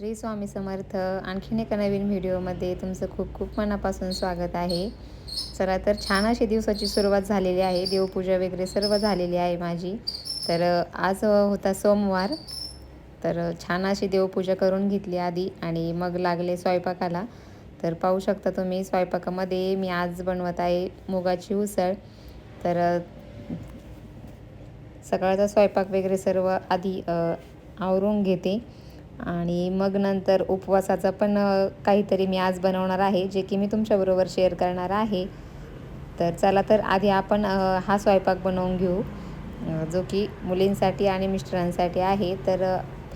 श्री स्वामी समर्थ आणखीन एका नवीन व्हिडिओमध्ये तुमचं खूप खूप मनापासून स्वागत आहे. चला तर छान अशी दिवसाची सुरुवात झालेली आहे. देवपूजा वगैरे सर्व झालेली आहे माझी. तर आज होता सोमवार. तर छान अशी देवपूजा करून घेतली आधी आणि मग लागले स्वयंपाकाला. तर पाहू शकता तुम्ही स्वयंपाकामध्ये मी आज बनवत आहे मुगाची उसळ. तर सकाळचा स्वयंपाक वगैरे सर्व आधी आवरून घेते. आणि मग नंतर उपवासाचा पण काहीतरी मी आज बनवणार आहे जे की मी तुमच्याबरोबर शेअर करणार आहे. तर चला तर आधी आपण हा स्वयंपाक बनवून घेऊ. जो की मुलींसाठी आणि मिस्टरांसाठी आहे. तर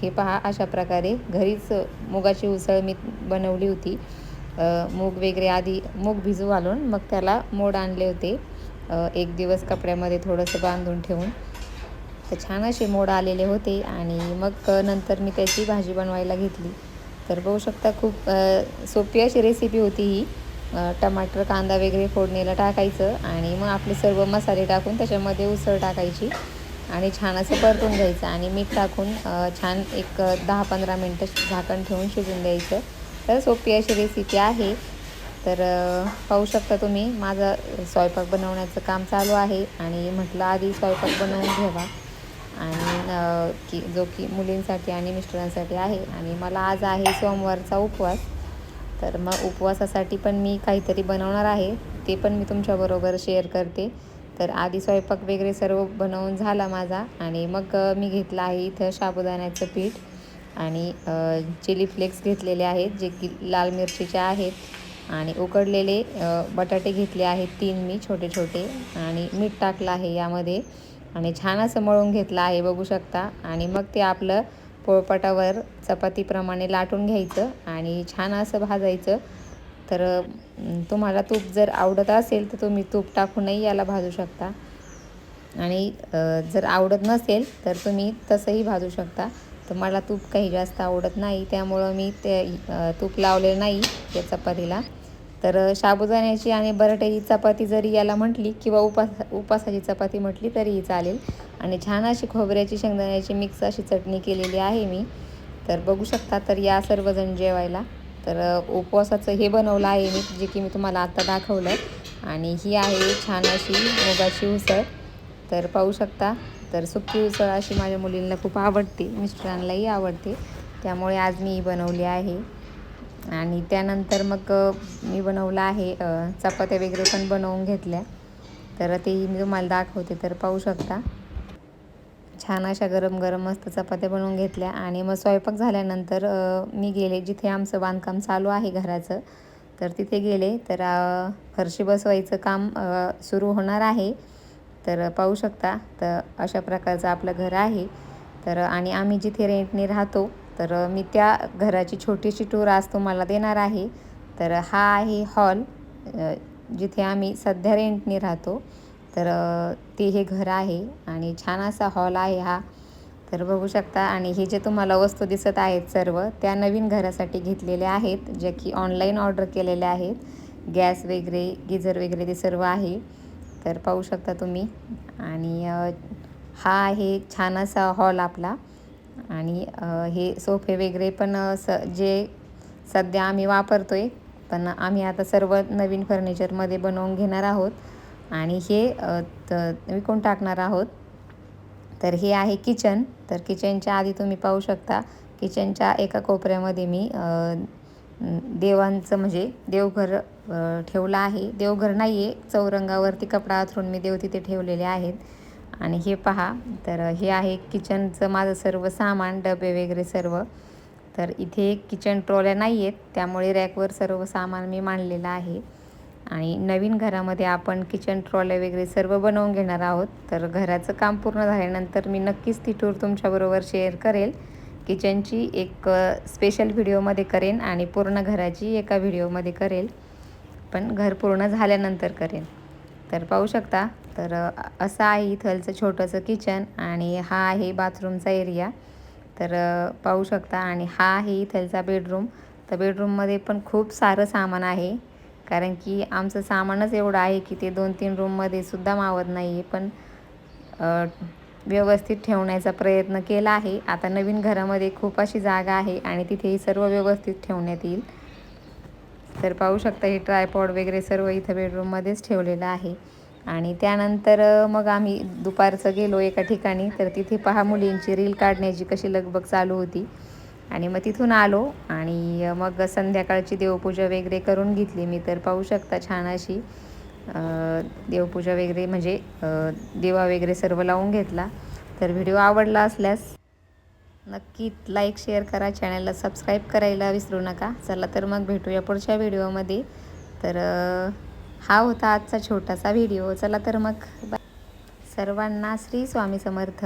हे पहा अशा प्रकारे घरीच मुगाची उसळ मी बनवली होती. मूग वगैरे आधी मूग भिजू घालून मग त्याला मोड आणले होते. एक दिवस कपड्यामध्ये थोडंसं बांधून ठेवून. तर छान असे मोड आलेले होते आणि मग नंतर मी त्याची भाजी बनवायला घेतली. तर बघू शकता खूप सोपी अशी रेसिपी होती ही. टमाटर कांदा वगैरे फोडणीला टाकायचं आणि मग आपले सर्व मसाले टाकून त्याच्यामध्ये उसळ टाकायची आणि छान असं परतून घ्यायचं आणि मीठ टाकून छान एक दहा पंधरा मिनटं झाकण ठेवून शिजून द्यायचं. तर सोपी अशी रेसिपी आहे. तर पाहू शकता तुम्ही माझं स्वयंपाक बनवण्याचं काम चालू आहे आणि म्हटलं आधी स्वयंपाक बनवून घ्यावा आणि की जो की मुलींसाठी आणि मिस्टरांसाठी आहे आणि मला आज आहे सोमवारचा उपवास. तर मग उपवासासाठी पण मी काहीतरी बनवणार आहे ते पण मी तुमच्याबरोबर शेअर करते. तर आधी स्वयंपाक वगैरे सर्व बनवून झाला माझा आणि मग मी घेतला आहे इथं साबुदाण्याचं पीठ आणि चिली फ्लेक्स घेतलेले आहेत जे की लाल मिरचीचे आहेत. आणि उकडलेले बटाटे घेतले आहेत तीन मी छोटे छोटे आणि मीठ टाकलं आहे यामध्ये. आणि छान असं मळून घेतलं आहे बघू शकता. आणि मग ते आपलं पोळपाटावर चपातीप्रमाणे लाटून घ्यायचं आणि छान असं भाजायचं. तर तुम्हाला तूप जर आवडत असेल तर तुम्ही तूप टाकूनही याला भाजू शकता. आणि जर आवडत नसेल तर तुम्ही तसंही भाजू शकता. तर मला तूप काही जास्त आवडत नाही त्यामुळं मी ते तूप लावलेलं नाही त्या चपातीला. तर शाबुदाण्याची आणि बटाट्याची चपाती जरी याला म्हटली किंवा उपास उपासाची चपाती म्हटली तरीही चालेल. आणि छान अशी खोबऱ्याची शेंगदाण्याची मिक्स अशी चटणी केलेली आहे मी. तर बघू शकता तर या सर्वजण जेवायला. तर उपवासाचं हे बनवलं आहे मी जे की मी तुम्हाला आत्ता दाखवलं. आणि ही आहे छान अशी मुगाची उसळ. तर पाहू शकता तर सुकी उसळ अशी माझ्या मुलींना खूप आवडते मिस्टरांनाही आवडते. त्यामुळे आज मी ही बनवली आहे. आणि त्यानंतर मग मी बनवलं आहे चपात्या वगैरे पण बनवून घेतल्या. तर तेही मी तुम्हाला दाखवते तर पाहू शकता. छान अशा गरम गरम मस्त चपात्या बनवून घेतल्या. आणि मग स्वयंपाक झाल्यानंतर मी गेले जिथे आमचं बांधकाम चालू आहे घराचं तर तिथे गेले. तर फरशी बसवायचं काम सुरू होणार आहे. तर पाहू शकता तर अशा प्रकारचं आपलं घर आहे. तर आणि आम्ही जिथे रेंटने राहतो तर मी त्या घराची छोटीशी टूर आज तुम्हाला देणार आहे. तर हा आहे हॉल जिथे आम्ही सध्या रेंटने राहतो. तर ते हे घर आहे आणि छान असा हॉल आहे हा. तर बघू शकता आणि हे जे तुम्हाला वस्तू दिसत आहेत सर्व त्या नवीन घरासाठी घेतलेल्या आहेत ज्या की ऑनलाईन ऑर्डर केलेल्या आहेत. गॅस वगैरे गिझर वगैरे ते सर्व आहे. तर पाहू शकता तुम्ही. आणि हा आहे छान असा हॉल आपला. आणि हे सोफे वगैरे पण स जे सध्या आम्ही वापरतो आहे पण आम्ही आता सर्व नवीन फर्निचरमध्ये बनवून घेणार आहोत. आणि हे विकून टाकणार आहोत. तर हे आहे किचन तर किचनच्या आधी तुम्ही पाहू शकता किचनच्या एका कोपऱ्यामध्ये मी देवांचं म्हणजे देवघर ठेवलं आहे. देवघर नाही आहे चौरंगावरती कपडा अथरून मी देव तिथे ठेवलेले आहेत. आणि हे पहा तर हे आहे किचनचं माझं सर्व सामान डबे वगैरे सर्व. तर इथे किचन ट्रॉल्या नाही आहेत त्यामुळे रॅकवर सर्व सामान मी मांडलेलं आहे. आणि नवीन घरामध्ये आपण किचन ट्रॉल्या वगैरे सर्व बनवून घेणार आहोत. तर घराचं काम पूर्ण झाल्यानंतर मी नक्कीच ती टूर तुमच्याबरोबर शेअर करेल. किचनची एक स्पेशल व्हिडिओमध्ये करेन आणि पूर्ण घराची एका व्हिडिओमध्ये करेल. पण घर पूर्ण झाल्यानंतर करेन. तर पाहू शकता. तर असं आहे इथलचं छोटंसं किचन आणि हा आहे बाथरूमचा एरिया तर पाहू शकता आणि हा आहे इथलचा बेडरूम तर बेडरूममध्ये पण खूप सारं सामान आहे. कारण की आमचं सामानच एवढं आहे की ते दोन तीन रूममध्ये सुद्धा मावत नाही आहे पण व्यवस्थित ठेवण्याचा प्रयत्न केला आहे. आता नवीन घरामध्ये खूप अशी जागा आहे आणि तिथेही सर्व व्यवस्थित ठेवण्यात येईल. तर पाहू शकता हे ट्रायपॉड वगैरे सर्व इथं बेडरूममध्येच ठेवलेलं आहे. आणि त्यानंतर मग आम्ही दुपारचं गेलो एका ठिकाणी तर तिथे पहा मुलींची रील काढण्याची कशी लगबग चालू होती. आणि मग तिथून आलो आणि मग संध्याकाळची देवपूजा वगैरे करून घेतली मी. तर पाहू शकता छान अशी देवपूजा वगैरे म्हणजे देवा दिवा वगैरे सर्व लावून घेतला. तर व्हिडिओ आवडला असल्यास नक्की लाईक शेअर करा. चॅनलला सबस्क्राईब करायला विसरू नका. चला तर मग भेटूया पुढच्या व्हिडिओमध्ये तर हा होता आजचा छोटासा व्हिडिओ चला तर मग. बाय सर्वांना श्री स्वामी समर्थ.